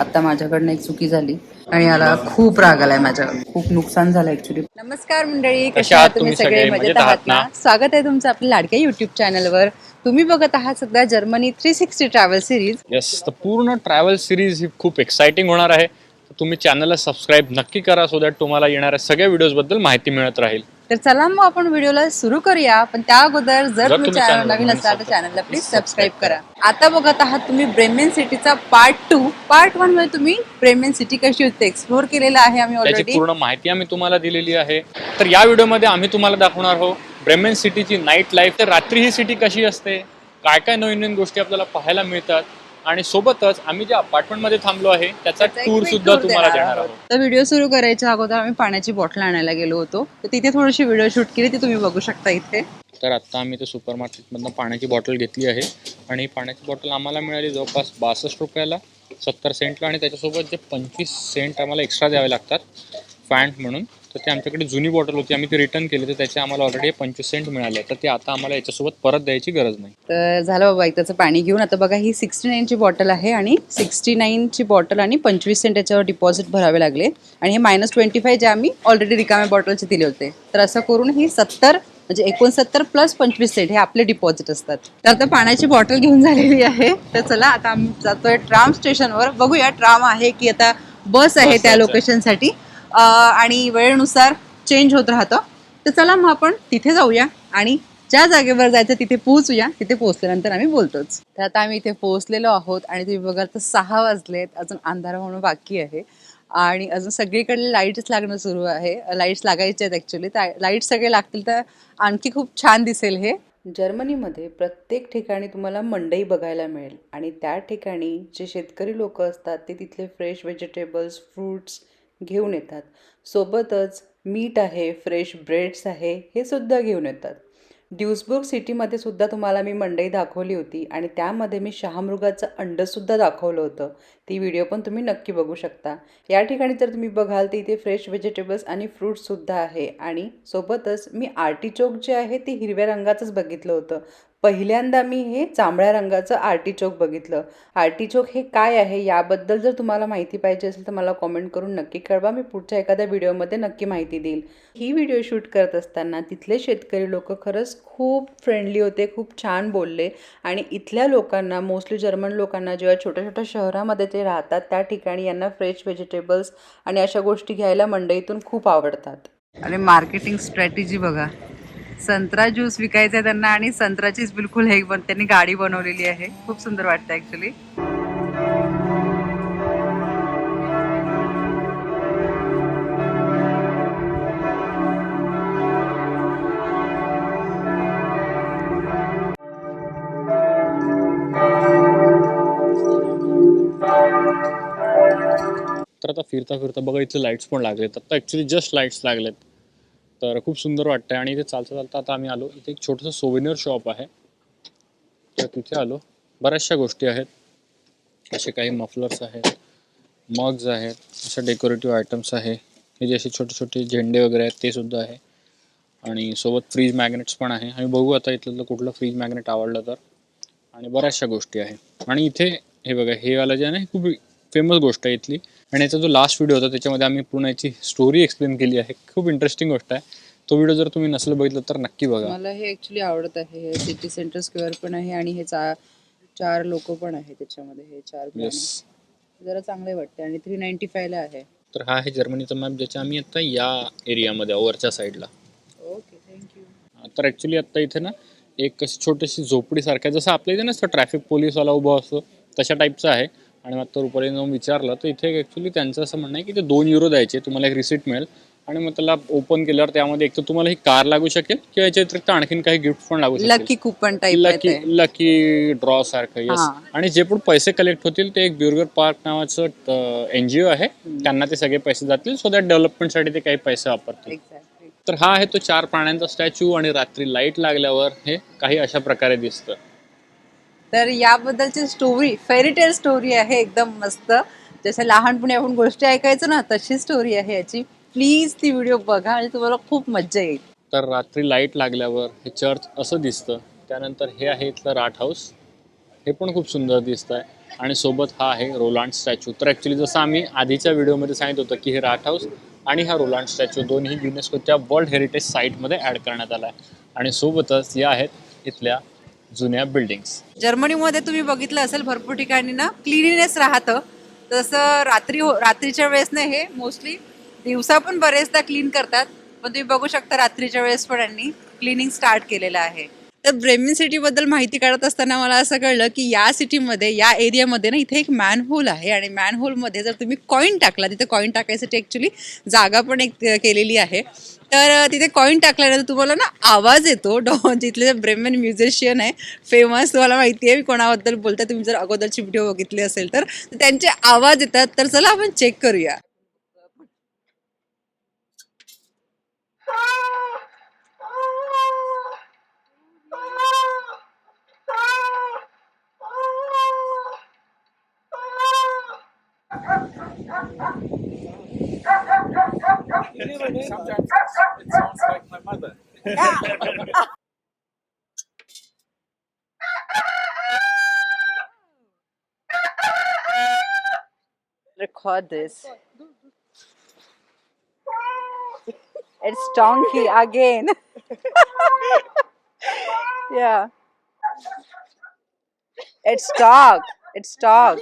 आता माझ्याकडनं एक चुकी झाली आणि याला खूप राग आलाय माझ्या खूप नुकसान झालं ऍक्च्युली नमस्कार मंडळी कशा आहात तुम्ही सगळे? मजेत आहात ना? स्वागत आहे तुमचं आपल्या लाडक्या युट्यूब चॅनलवर तुम्ही बघत आहात सध्या Germany three sixty travel series yes तर पूर्ण ट्रॅव्हल सिरीज ही खूप एक्साइटिंग होणार आहे. तुम्ही चॅनलला सबस्क्राईब नक्की करा सो दॅट तुम्हाला येणाऱ्या सगळ्या व्हिडिओजबद्दल माहिती मिळत राहील. तर चला मग आपण व्हिडिओला सुरू करूया. पण त्या अगोदर जर तुम्ही चॅनल नवीन असाल तर चॅनलला प्लीज सबस्क्राईब करा. आता बघत आहात तुम्ही ब्रेमेन सिटीचा पार्ट टू पार्ट वनमध्ये तुम्ही ब्रेमेन सिटी कशी होती एक्सप्लोर केलेला आहे आम्ही त्याची ऑलरेडी पूर्ण माहिती आम्ही तुम्हाला दिलेली आहे. तर या व्हिडिओमध्ये आम्ही तुम्हाला दाखवणार आहोत ब्रेमेन सिटीची नाईट लाईफ तर रात्री ही सिटी कशी असते? काय काय नवीन नवीन गोष्टी आपल्याला पाहायला मिळतात? आणि सोबतच आम्ही जे अपार्टमेंटमध्ये थांबलो आहे त्याचा टूर सुद्धा तुम्हाला देणार आहोत. तर व्हिडिओ सुरू करायच्या अगोदर आम्ही पाण्याची बॉटल आणायला गेलो होतो. तर तिथे थोडीशी व्हिडिओ शूट केली ती तुम्ही बघू शकता इथे. तर आता आम्ही ते सुपर मार्केटमधनं पाण्याची बॉटल घेतली आहे. आणि ही पाण्याची बॉटल आम्हाला मिळाली जवळपास बासष्ट रुपयाला सत्तर सेंटला आणि त्याच्यासोबत जे पंचवीस सेंट आम्हाला एक्स्ट्रा द्यावे लागतात फॅन्ट म्हणून. तर ते आमच्याकडे जुनी बॉटल होती आम्ही ती रिटर्न केली तर त्याचे आम्हाला ऑलरेडी पंचवीस सेंट मिळाले. तर ते आता आम्हाला याच्यासोबत परत द्यायची गरज नाही. तर झालं बाबा एक त्याचं पाणी घेऊन. आता बघा ही सिक्स्टी नाईनची बॉटल आहे आणि सिक्स्टी नाईनची बॉटल आणि पंचवीस सेंट त्याच्यावर डिपॉझिट भरावे लागले. आणि हे मायनस ट्वेंटी फाय जे आम्ही ऑलरेडी रिकाम्या बॉटलचे दिले होते. तर असं करून ही सत्तर म्हणजे एकोणसत्तर प्लस पंचवीस सेंट हे आपले डिपॉझिट असतात. तर आता पाण्याची बॉटल घेऊन झालेली आहे. तर चला आता आम्ही जातोय ट्राम स्टेशनवर बघूया ट्राम आहे की आता बस आहे त्या. लोकेशनसाठी आणि वेळेनुसार चेंज होत राहतं. तर चला मग आपण तिथे जाऊया आणि ज्या जागेवर जायचं तिथे पोहोचूया तिथे पोहोचल्यानंतर आम्ही बोलतोच. तर आता आम्ही इथे पोहोचलेलो आहोत आणि तुम्ही बघाल तर सहा वाजलेत अजून अंधार होणं बाकी आहे. आणि अजून सगळीकडे लाईट्स लागणं सुरू आहे. लाईट्स लागायचे आहेत ॲक्च्युली लाइट सगळे लागतील तर आणखी खूप छान दिसेल हे. जर्मनीमध्ये प्रत्येक ठिकाणी तुम्हाला मंडई बघायला मिळेल. आणि त्या ठिकाणी जे शेतकरी लोक असतात ते तिथले फ्रेश व्हेजिटेबल्स फ्रूट्स घेऊन येतात. सोबतच मीठ आहे फ्रेश ब्रेड्स आहे हे सुद्धा घेऊन येतात. ड्युसबुर्ग सिटीमध्ये सुद्धा तुम्हाला मी मंडई दाखवली होती आणि त्यामध्ये मी शहामृगाचं अंडंसुद्धा दाखवलं होतं. ती व्हिडिओ पण तुम्ही नक्की बघू शकता. या ठिकाणी जर तुम्ही बघाल तर इथे फ्रेश व्हेजिटेबल्स आणि फ्रूट्ससुद्धा आहे. आणि सोबतच मी आर्टिचोक जे आहे ते हिरव्या रंगाचंच बघितलं होतं. पहिल्यांदा मी हे जांभळ्या रंगाचं आर्टिचोक बघितलं. आर्टिचोक हे काय आहे याबद्दल जर तुम्हाला माहिती पाहिजे असेल तर मला कॉमेंट करून नक्की कळवा. मी पुढच्या एखाद्या व्हिडिओमध्ये नक्की माहिती देईल. ही व्हिडिओ शूट करत असताना तिथले शेतकरी लोक खरंच खूप फ्रेंडली होते खूप छान बोलले. आणि इथल्या लोकांना मोस्टली जर्मन लोकांना जेव्हा छोट्या छोट्या शहरामध्ये ते राहतात त्या ठिकाणी यांना फ्रेश व्हेजिटेबल्स आणि अशा गोष्टी घ्यायला मंडईतून खूप आवडतात. अरे मार्केटिंग स्ट्रॅटेजी बघा. संत्रा ज्यूस विकायचा आहे त्यांना आणि संत्राचीच बिलकुल हे पण त्यांनी गाडी बनवलेली आहे. खूप सुंदर वाटतं ऍक्च्युली तर आता फिरता फिरता बघा इथे लाईट्स पण लागलेत. आता ॲक्च्युली जस्ट लाईट्स लागलेत. तर खूप सुंदर वाटतंय. आणि इथे चालता चालता आता आम्ही आलो. इथे एक छोटंसं सोविनर शॉप आहे. तर तिथे आलो. बऱ्याचशा गोष्टी आहेत. असे काही मफलर्स आहेत मग्स आहेत असे डेकोरेटिव्ह आयटम्स आहे. हे जे असे छोटे छोटे झेंडे वगैरे आहेत ते सुद्धा आहे. आणि सोबत फ्रीज मॅग्नेट्स पण आहे. आम्ही बघू आता इथलं कुठलं फ्रीज मॅग्नेट आवडलं तर. आणि बऱ्याचशा गोष्टी आहे. आणि इथे हे बघा हे वाला जे आहे ना हे खूप फेमस गोष्ट आहे इथली. आणि याचा जो लास्ट व्हिडिओ होता त्याच्यामध्ये आम्ही पूर्ण याची स्टोरी एक्सप्लेन केली आहे. खूप इंटरेस्टिंग गोष्ट आहे. तो व्हिडिओ जर तुम्ही नसेल बघितलं तर नक्की बघा. मला हे ऍक्च्युली आवडत आहे. हे सिटी सेंटर स्क्वेअर पण आहे आणि हे चा चार लोक पण आहे त्याच्यामध्ये. हे चार जरा चांगले वाटते आणि थ्री नाईन्टी फायला आहे. तर हा आहे जर्मनीचा मॅप ज्याच्या आम्ही आता या एरियामध्ये वरच्या साईडला ओके थँक्यू तर ॲक्च्युली आत्ता इथे ना एक छोटीशी झोपडीसारखं. जसं आपल्या इथे नसतं ट्रॅफिक पोलीसवाला उभा असतो तशा टाईपचं आहे. आणि मग आता रुपालीने जाऊन विचारलं तर इथे ॲक्च्युली त्यांचं असं म्हणणं आहे की ते दोन युरो द्यायचे तुम्हाला एक रिसिट मिळेल. आणि मग त्याला ओपन केल्यावर त्यामध्ये एक तर तुम्हाला ही कार लागू शकेल किंवा याच्या व्यतिरिक्त आणखीन काही गिफ्ट पण लागू लकी शकेल coupon type lucky lucky draw सारखं येस. आणि जे पण पैसे कलेक्ट होतील ते एक ब्युर्गर पार्क नावाचं एन जी ओ आहे त्यांना ते सगळे पैसे जातील सो दॅट डेव्हलपमेंटसाठी ते काही पैसे वापरतील. तर हा आहे तो चार प्राण्यांचा स्टॅच्यू आणि रात्री लाइट लागल्यावर हे काही अशा प्रकारे दिसतं. तर याबद्दलची स्टोरी फेरीटेल स्टोरी आहे एकदम मस्त. जसं लहानपणी आपण गोष्टी ऐकायचं ना तशी स्टोरी आहे याची. प्लीज ती व्हिडिओ बघा आणि तुम्हाला खूप मज्जा येईल. तर रात्री लाइट लागल्यावर हे चर्च असं दिसतं. त्यानंतर हे आहे इथलं राट हाऊस हे पण खूप सुंदर दिसत आहे आणि सोबत हा आहे रोलांड स्टॅच्यू तर ॲक्च्युली जसं आम्ही आधीच्या व्हिडिओमध्ये सांगित होतं की हे राट हाऊस आणि हा रोलांड स्टॅच्यू दोन्ही युनेस्कोच्या वर्ल्ड हेरिटेज साईटमध्ये ॲड करण्यात आला आहे आणि सोबतच या आहेत इथल्या जुन्या बिल्डिंग्स जर्मनीमध्ये तुम्ही बघितलं असेल भरपूर ठिकाणी ना क्लिनिनेस राहतं. तसं रात्री हो रात्रीच्या वेळेस नाही हे मोस्टली दिवसा पण बरेचदा क्लीन करतात. पण तुम्ही बघू शकता रात्रीच्या वेळेस पण यांनी क्लिनिंग स्टार्ट केलेलं आहे. तर ब्रेमिन सिटीबद्दल माहिती काढत असताना मला असं कळलं की या सिटीमध्ये या एरियामध्ये ना इथे एक मॅनहोल आहे. आणि मॅनहोलमध्ये जर तुम्ही कॉईन टाकला तिथे कॉईन टाकायसाठी ॲक्च्युली जागा पण एक केलेली आहे. तर तिथे कॉईन टाकल्यानंतर तुम्हाला ना आवाज येतो. डॉ जिथले जे ब्रेमेन म्युझिशियन आहे फेमस तुम्हाला माहिती आहे मी कोणाबद्दल बोलता तुम्ही जर अगोदरची व्हिडिओ बघितली असेल तर त्यांचे आवाज येतात. तर चला आपण चेक करूया. Record this. It's donkey again. yeah. It's dog. It's dog.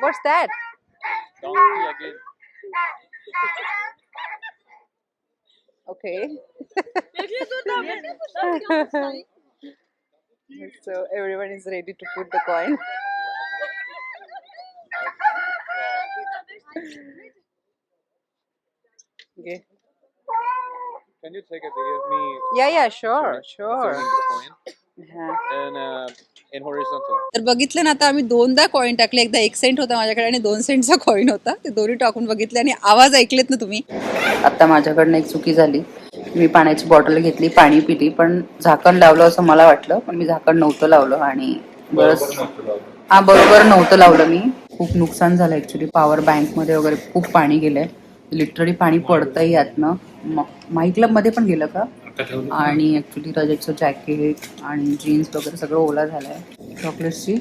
What's that? Okay. so everyone is ready to put the coin. Okay. Can you take a video of me Yeah, yeah, sure, sure. the coin Yeah. and uh, in horizontal? तर बघितलं ना आता आम्ही दोनदा coin टाकले. एकदा एक Saint होता माझ्याकडे आणि दोन सेंटचा कॉईन होता. ते दोन्ही टाकून बघितले आणि आवाज ऐकलेत ना तुम्ही. आता माझ्याकडनं एक चुकी झाली. मी पाण्याची बॉटल घेतली पाणी पिली पण झाकण लावलं असं मला वाटलं पण मी झाकण नव्हतं लावलं आणि बरंच हा बरोबर नव्हतं लावलं मी. खूप नुकसान झालं ऍक्च्युली पॉवर बँकमध्ये वगैरे खूप पाणी गेलंय. लिटरली पाणी पडतंय यातनं. माईक क्लबमध्ये पण गेलं का? आणि ऍक्च्युली रजतचं जॅकेट आणि जीन्स वगैरे सगळं ओला झालंय. चॉकलेट्सची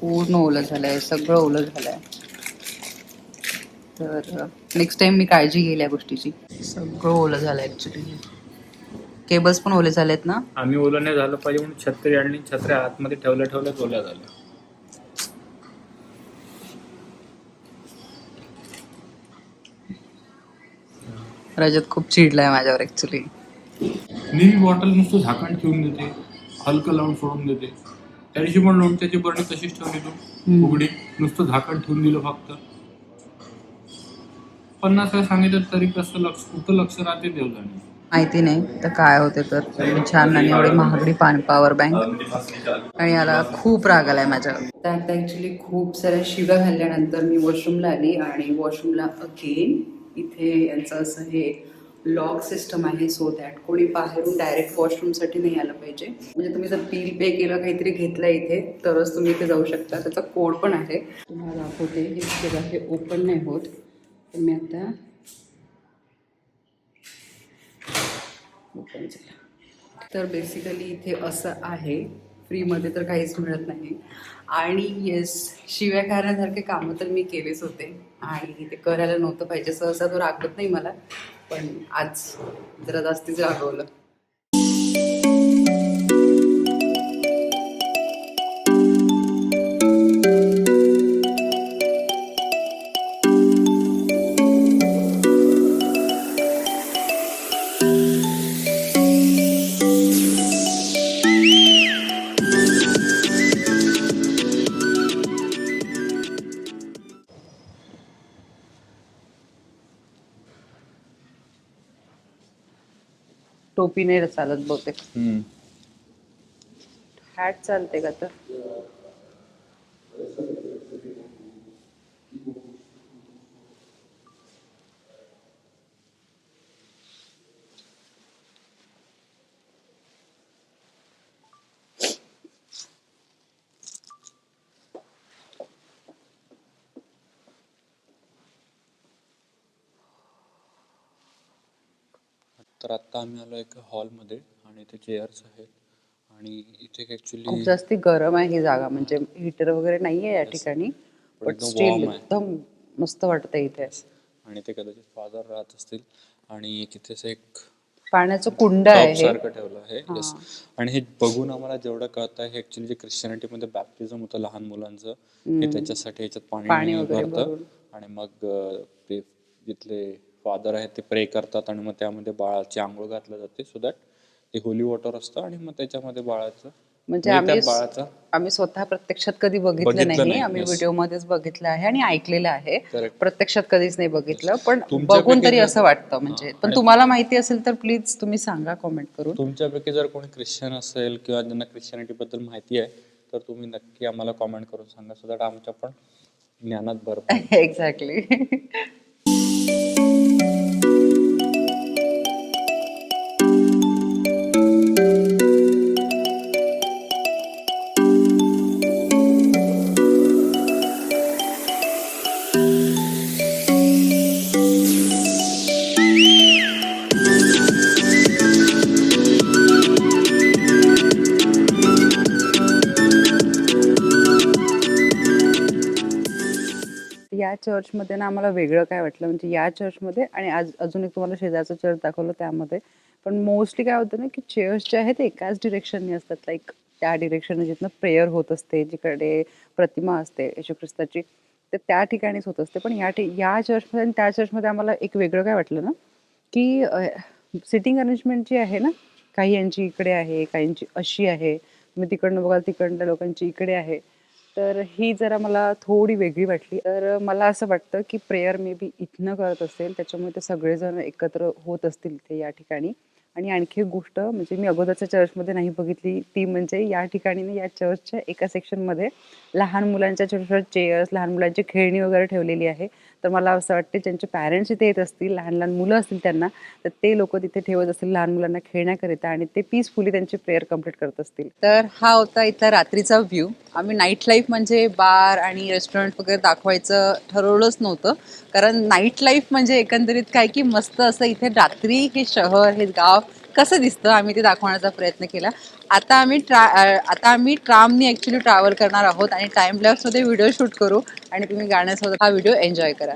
पूर्ण ओलं झालंय सगळं ओलं झालंय. तर नेक्स्ट टाइम मी काळजी घेईल या गोष्टीची. सगळं ओलं झालंय ऍक्च्युली केबल्स पण ओले झालेत ना? आम्ही ओलं नाही झालं पाहिजे म्हणून छत्री आणि छत्र्या आतमध्ये ठेवल्या ठेवल्याच ओल्या झाल्या. रजत खूप चिडलाय माझ्यावर ऍक्च्युली नेहमी बॉटल नुसतं झाकण ठेवून देते हलकं लावून सोडून देते. त्या दिवशी पण लोणच्याची बरणी तशीच ठेवली तू उघडी नुसतं झाकण ठेवून दिलं फक्त. पन्नास वेळा सांगितलं तरी कसं लक्ष कुठं लक्ष राहते देव जाणे माहिती नाही तर काय होते तर. छान आणि एवढी महागडी पान पॉवर बँक आणि याला खूप राग आलाय माझ्यावर. त्यात ऍक्च्युली खूप साऱ्या शिव्या घालल्यानंतर मी वॉशरूमला आली आणि वॉशरूमला अगेन इथे यांचं असं हे लॉक सिस्टम आहे सो दॅट कोणी बाहेरून डायरेक्ट वॉशरूमसाठी नाही आलं पाहिजे. म्हणजे तुम्ही जर बिल पे केलं काहीतरी घेतलं इथे तरच तुम्ही इथे जाऊ शकता. त्याचा कोड पण आहे. तुम्हाला दाखवते. हे केलं हे ओपन नाही होत. तर मी आता ओपन झालं. तर बेसिकली इथे असं आहे. फ्रीमध्ये तर काहीच मिळत नाही. आणि येस शिव्या खाण्यासारखे कामं तर मी केलेच होते. आणि ते करायला नव्हतं पाहिजे. सहसा तो रागवत नाही मला पण आज जरा जास्तीच रागवलं. टोपी नाही चालत बहुतेक. हॅट चालते का तर? आता आम्ही आलो एका हॉलमध्ये आणि इथे चेअर्स आहेत. आणि इथे खूप ऍक्च्युली जास्ती गरम आहे ही जागा म्हणजे हिटर वगैरे नाहीये या ठिकाणी पण एकदम स्टील warm आहे. एकदम मस्त वाटतं इथे. आणि ते कदाचित फादर राहत असतील. आणि तिथेच एक पाण्याचं कुंड आहे सारखं ठेवलं आहे. येस आणि हे बघून आम्हाला जेवढं कळतं हे ऍक्च्युली जे ख्रिश्चनिटीमध्ये बॅप्टिझम होतं लहान मुलांचं हे त्याच्यासाठी याच्यात पाणी पाणी वगैरे भरतं. भरून. आणि मग अं, ते जिथले फादर आहेत ते प्रे करतात आणि मग त्यामध्ये बाळाची आंघोळ घातलं जाते सो दॅट ते होली वॉटर असतं आणि मग त्याच्यामध्ये बाळाचं म्हणजे आम्ही आम्ही स्वतः प्रत्यक्षात कधी बघितलं नाही. आम्ही. व्हिडिओ मध्येच बघितलं आहे आणि ऐकलेलं आहे. प्रत्यक्षात कधीच नाही बघितलं पण बघून तरी असं वाटतं म्हणजे. पण तुम्हाला माहिती असेल तर प्लीज तुम्ही सांगा कॉमेंट करून. तुमच्यापैकी जर कोणी ख्रिश्चन असेल किंवा ज्यांना ख्रिश्चनिटी बद्दल माहिती आहे तर तुम्ही नक्की आम्हाला कॉमेंट करून सांगा सो दॅट आमच्या पण ज्ञानात भर. एक्झॅक्टली चर्चमध्ये ना आम्हाला वेगळं काय वाटलं? म्हणजे या चर्चमध्ये आणि आज अजून एक तुम्हाला शेजारचं चर्च दाखवलं त्यामध्ये. पण मोस्टली काय होतं ना की चेअर्स जे आहेत ते एकाच डिरेक्शनने असतात. लाईक त्या डिरेक्शन जिथनं प्रेयर होत असते जिकडे प्रतिमा असते येशू ख्रिस्ताची तर त्या ठिकाणीच होत असते. पण या या चर्चमध्ये आणि त्या चर्चमध्ये आम्हाला एक वेगळं काय वाटलं ना की सिटिंग अरेंजमेंट जी आहे ना काही यांची इकडे आहे काहींची अशी आहे. तुम्ही तिकडनं बघाल तिकडल्या लोकांची इकडे आहे. तर ही जरा मला थोडी वेगळी वाटली. तर मला असं वाटतं की प्रेयर मे बी इथनं करत असेल त्याच्यामुळे ते सगळेजण एकत्र होत असतील ते या ठिकाणी. आणि आणखी एक गोष्ट म्हणजे मी अगोदरच्या चर्चमध्ये नाही बघितली ती म्हणजे या ठिकाणी ना या चर्चच्या एका सेक्शनमध्ये लहान मुलांच्या छोट्या छोट्या चेअर्स लहान मुलांची खेळणी वगैरे ठेवलेली आहे. तर मला असं वाटते ज्यांचे पॅरेंट्स इथे येत असतील लहान लहान मुलं असतील त्यांना तर ते लोक तिथे ठेवत असतील लहान मुलांना खेळण्याकरिता आणि ते पीसफुली त्यांची प्रेयर कंप्लीट करत असतील. तर हा होता इथला रात्रीचा व्ह्यू आम्ही नाईट लाईफ म्हणजे बार आणि रेस्टॉरंट वगैरे दाखवायचं ठरवलंच नव्हतं. कारण नाईट लाईफ म्हणजे एकंदरीत काय की मस्त असं इथे रात्री हे शहर हे गाव कसं दिसतं? आम्ही ते दाखवण्याचा प्रयत्न केला. आता आम्ही ट्रा आता आम्ही ट्रामनी ॲक्च्युली ट्रॅव्हल करणार आहोत आणि टाइम लॅप्समध्ये व्हिडिओ शूट करू आणि तुम्ही गाण्यासोबत हा व्हिडिओ एन्जॉय करा.